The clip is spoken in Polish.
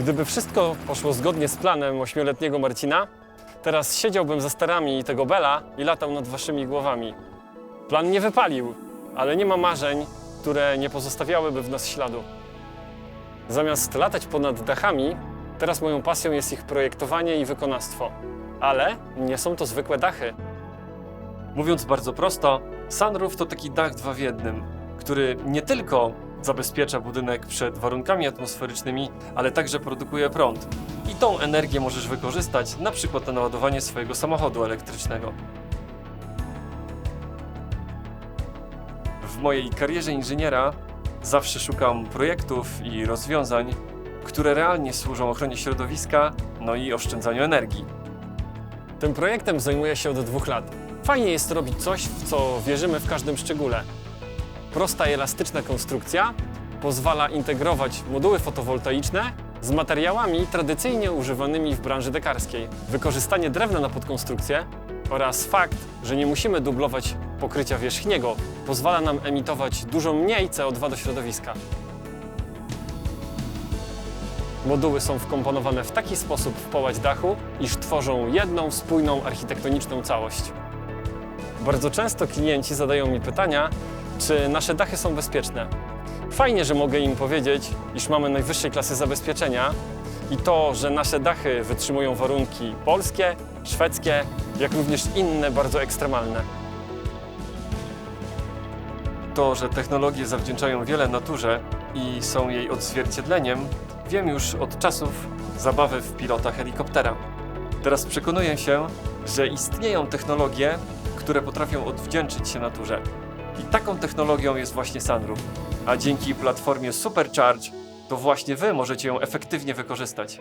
Gdyby wszystko poszło zgodnie z planem ośmioletniego Marcina, teraz siedziałbym za sterami tego Bela i latał nad waszymi głowami. Plan nie wypalił, ale nie ma marzeń, które nie pozostawiałyby w nas śladu. Zamiast latać ponad dachami, teraz moją pasją jest ich projektowanie i wykonawstwo. Ale nie są to zwykłe dachy. Mówiąc bardzo prosto, sunroof to taki dach dwa w jednym, który nie tylko zabezpiecza budynek przed warunkami atmosferycznymi, ale także produkuje prąd. I tą energię możesz wykorzystać na przykład na naładowanie swojego samochodu elektrycznego. W mojej karierze inżyniera zawsze szukam projektów i rozwiązań, które realnie służą ochronie środowiska, no i oszczędzaniu energii. Tym projektem zajmuję się od dwóch lat. Fajnie jest robić coś, w co wierzymy w każdym szczególe. Prosta i elastyczna konstrukcja pozwala integrować moduły fotowoltaiczne z materiałami tradycyjnie używanymi w branży dekarskiej. Wykorzystanie drewna na podkonstrukcję oraz fakt, że nie musimy dublować pokrycia wierzchniego, pozwala nam emitować dużo mniej CO2 do środowiska. Moduły są wkomponowane w taki sposób w połać dachu, iż tworzą jedną spójną architektoniczną całość. Bardzo często klienci zadają mi pytania, czy nasze dachy są bezpieczne. Fajnie, że mogę im powiedzieć, iż mamy najwyższej klasy zabezpieczenia i to, że nasze dachy wytrzymują warunki polskie, szwedzkie, jak również inne bardzo ekstremalne. To, że technologie zawdzięczają wiele naturze i są jej odzwierciedleniem, wiem już od czasów zabawy w pilota helikoptera. Teraz przekonuję się, że istnieją technologie, które potrafią odwdzięczyć się naturze. I taką technologią jest właśnie Sunroof. A dzięki platformie Supercharge to właśnie Wy możecie ją efektywnie wykorzystać.